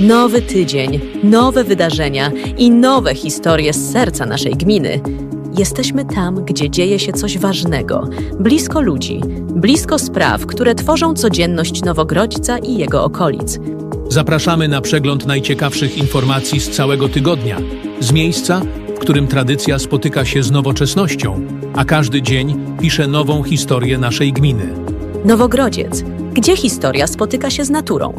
Nowy tydzień, nowe wydarzenia i nowe historie z serca naszej gminy. Jesteśmy tam, gdzie dzieje się coś ważnego, blisko ludzi, blisko spraw, które tworzą codzienność Nowogrodzica i jego okolic. Zapraszamy na przegląd najciekawszych informacji z całego tygodnia, z miejsca, w którym tradycja spotyka się z nowoczesnością, a każdy dzień pisze nową historię naszej gminy. Nowogrodziec, gdzie historia spotyka się z naturą.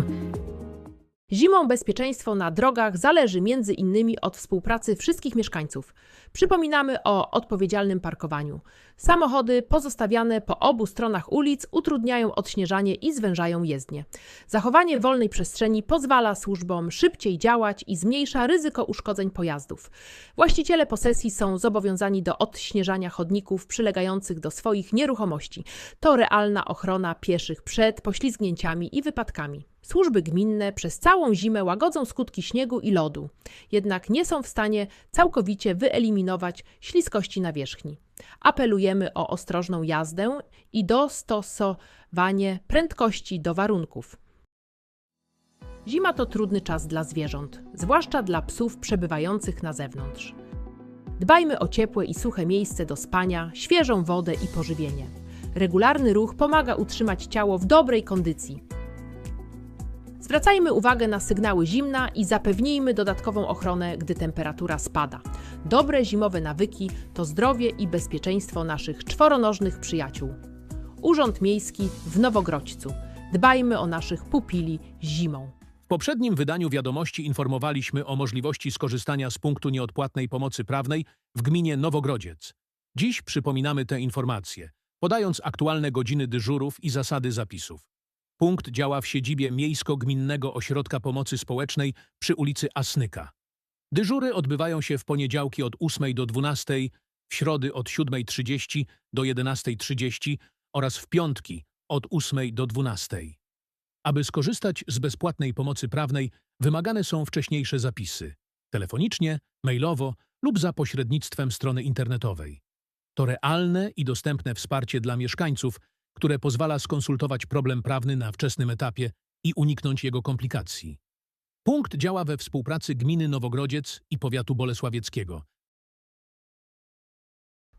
Zimą bezpieczeństwo na drogach zależy między innymi od współpracy wszystkich mieszkańców. Przypominamy o odpowiedzialnym parkowaniu. Samochody pozostawiane po obu stronach ulic utrudniają odśnieżanie i zwężają jezdnie. Zachowanie wolnej przestrzeni pozwala służbom szybciej działać i zmniejsza ryzyko uszkodzeń pojazdów. Właściciele posesji są zobowiązani do odśnieżania chodników przylegających do swoich nieruchomości. To realna ochrona pieszych przed poślizgnięciami i wypadkami. Służby gminne przez całą zimę łagodzą skutki śniegu i lodu, jednak nie są w stanie całkowicie wyeliminować śliskości nawierzchni. Apelujemy o ostrożną jazdę i dostosowanie prędkości do warunków. Zima to trudny czas dla zwierząt, zwłaszcza dla psów przebywających na zewnątrz. Dbajmy o ciepłe i suche miejsce do spania, świeżą wodę i pożywienie. Regularny ruch pomaga utrzymać ciało w dobrej kondycji. Zwracajmy uwagę na sygnały zimna i zapewnijmy dodatkową ochronę, gdy temperatura spada. Dobre zimowe nawyki to zdrowie i bezpieczeństwo naszych czworonożnych przyjaciół. Urząd Miejski w Nowogrodźcu. Dbajmy o naszych pupili zimą. W poprzednim wydaniu wiadomości informowaliśmy o możliwości skorzystania z punktu nieodpłatnej pomocy prawnej w gminie Nowogrodziec. Dziś przypominamy te informacje, podając aktualne godziny dyżurów i zasady zapisów. Punkt działa w siedzibie Miejsko-Gminnego Ośrodka Pomocy Społecznej przy ulicy Asnyka. Dyżury odbywają się w poniedziałki od 8 do 12, w środy od 7.30 do 11.30 oraz w piątki od 8 do 12. Aby skorzystać z bezpłatnej pomocy prawnej, wymagane są wcześniejsze zapisy telefonicznie, mailowo lub za pośrednictwem strony internetowej. To realne i dostępne wsparcie dla mieszkańców, które pozwala skonsultować problem prawny na wczesnym etapie i uniknąć jego komplikacji. Punkt działa we współpracy Gminy Nowogrodziec i Powiatu Bolesławieckiego.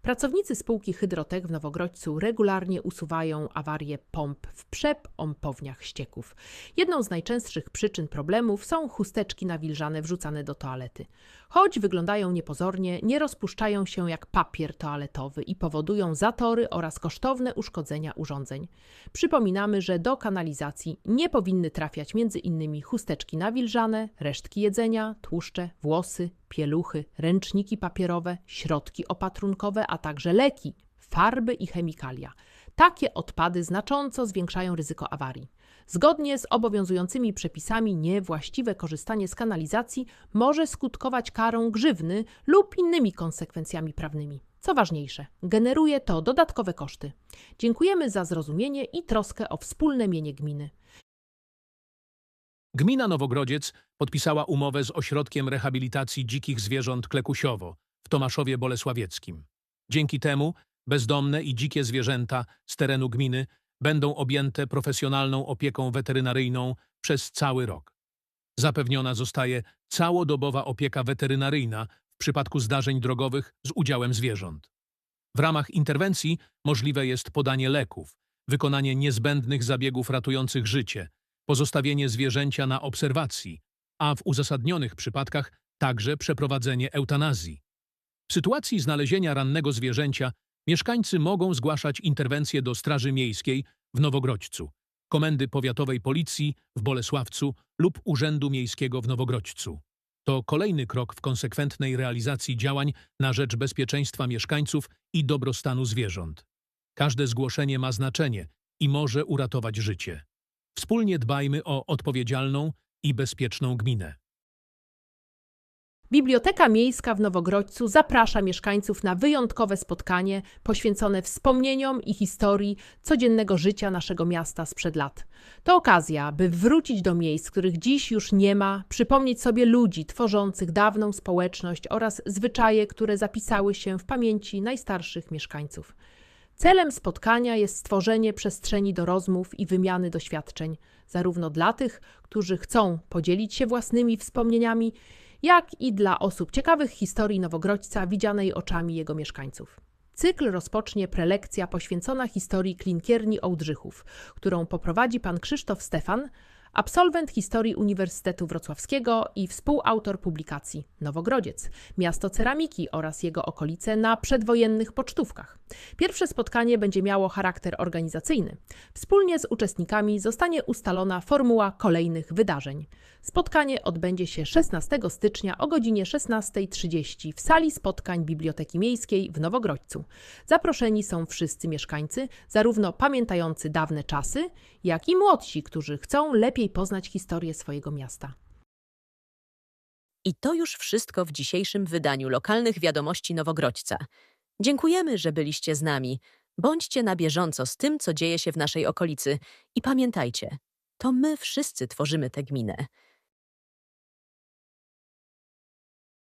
Pracownicy spółki Hydrotek w Nowogrodźcu regularnie usuwają awarie pomp w przepompowniach ścieków. Jedną z najczęstszych przyczyn problemów są chusteczki nawilżane wrzucane do toalety. Choć wyglądają niepozornie, nie rozpuszczają się jak papier toaletowy i powodują zatory oraz kosztowne uszkodzenia urządzeń. Przypominamy, że do kanalizacji nie powinny trafiać innymi chusteczki nawilżane, resztki jedzenia, tłuszcze, włosy, pieluchy, ręczniki papierowe, środki opatrunkowe, a także leki, farby i chemikalia. Takie odpady znacząco zwiększają ryzyko awarii. Zgodnie z obowiązującymi przepisami niewłaściwe korzystanie z kanalizacji może skutkować karą grzywny lub innymi konsekwencjami prawnymi. Co ważniejsze, generuje to dodatkowe koszty. Dziękujemy za zrozumienie i troskę o wspólne mienie gminy. Gmina Nowogrodziec podpisała umowę z Ośrodkiem Rehabilitacji Dzikich Zwierząt Klekusiowo w Tomaszowie Bolesławieckim. Dzięki temu bezdomne i dzikie zwierzęta z terenu gminy będą objęte profesjonalną opieką weterynaryjną przez cały rok. Zapewniona zostaje całodobowa opieka weterynaryjna w przypadku zdarzeń drogowych z udziałem zwierząt. W ramach interwencji możliwe jest podanie leków, wykonanie niezbędnych zabiegów ratujących życie, pozostawienie zwierzęcia na obserwacji, a w uzasadnionych przypadkach także przeprowadzenie eutanazji. W sytuacji znalezienia rannego zwierzęcia mieszkańcy mogą zgłaszać interwencję do Straży Miejskiej w Nowogrodźcu, Komendy Powiatowej Policji w Bolesławcu lub Urzędu Miejskiego w Nowogrodźcu. To kolejny krok w konsekwentnej realizacji działań na rzecz bezpieczeństwa mieszkańców i dobrostanu zwierząt. Każde zgłoszenie ma znaczenie i może uratować życie. Wspólnie dbajmy o odpowiedzialną i bezpieczną gminę. Biblioteka Miejska w Nowogrodźcu zaprasza mieszkańców na wyjątkowe spotkanie poświęcone wspomnieniom i historii codziennego życia naszego miasta sprzed lat. To okazja, by wrócić do miejsc, których dziś już nie ma, przypomnieć sobie ludzi tworzących dawną społeczność oraz zwyczaje, które zapisały się w pamięci najstarszych mieszkańców. Celem spotkania jest stworzenie przestrzeni do rozmów i wymiany doświadczeń. zarówno dla tych, którzy chcą podzielić się własnymi wspomnieniami, jak i dla osób ciekawych historii Nowogrodźca widzianej oczami jego mieszkańców. Cykl rozpocznie prelekcja poświęcona historii klinkierni Ołdrzychów, którą poprowadzi pan Krzysztof Stefan, absolwent historii Uniwersytetu Wrocławskiego i współautor publikacji Nowogrodziec, miasto ceramiki oraz jego okolice na przedwojennych pocztówkach. Pierwsze spotkanie będzie miało charakter organizacyjny. Wspólnie z uczestnikami zostanie ustalona formuła kolejnych wydarzeń. Spotkanie odbędzie się 16 stycznia o godzinie 16.30 w sali spotkań Biblioteki Miejskiej w Nowogrodźcu. Zaproszeni są wszyscy mieszkańcy, zarówno pamiętający dawne czasy, jak i młodsi, którzy chcą lepiej poznać historię swojego miasta. I to już wszystko w dzisiejszym wydaniu lokalnych wiadomości Nowogrodźca. Dziękujemy, że byliście z nami. Bądźcie na bieżąco z tym, co dzieje się w naszej okolicy i pamiętajcie, to my wszyscy tworzymy tę gminę.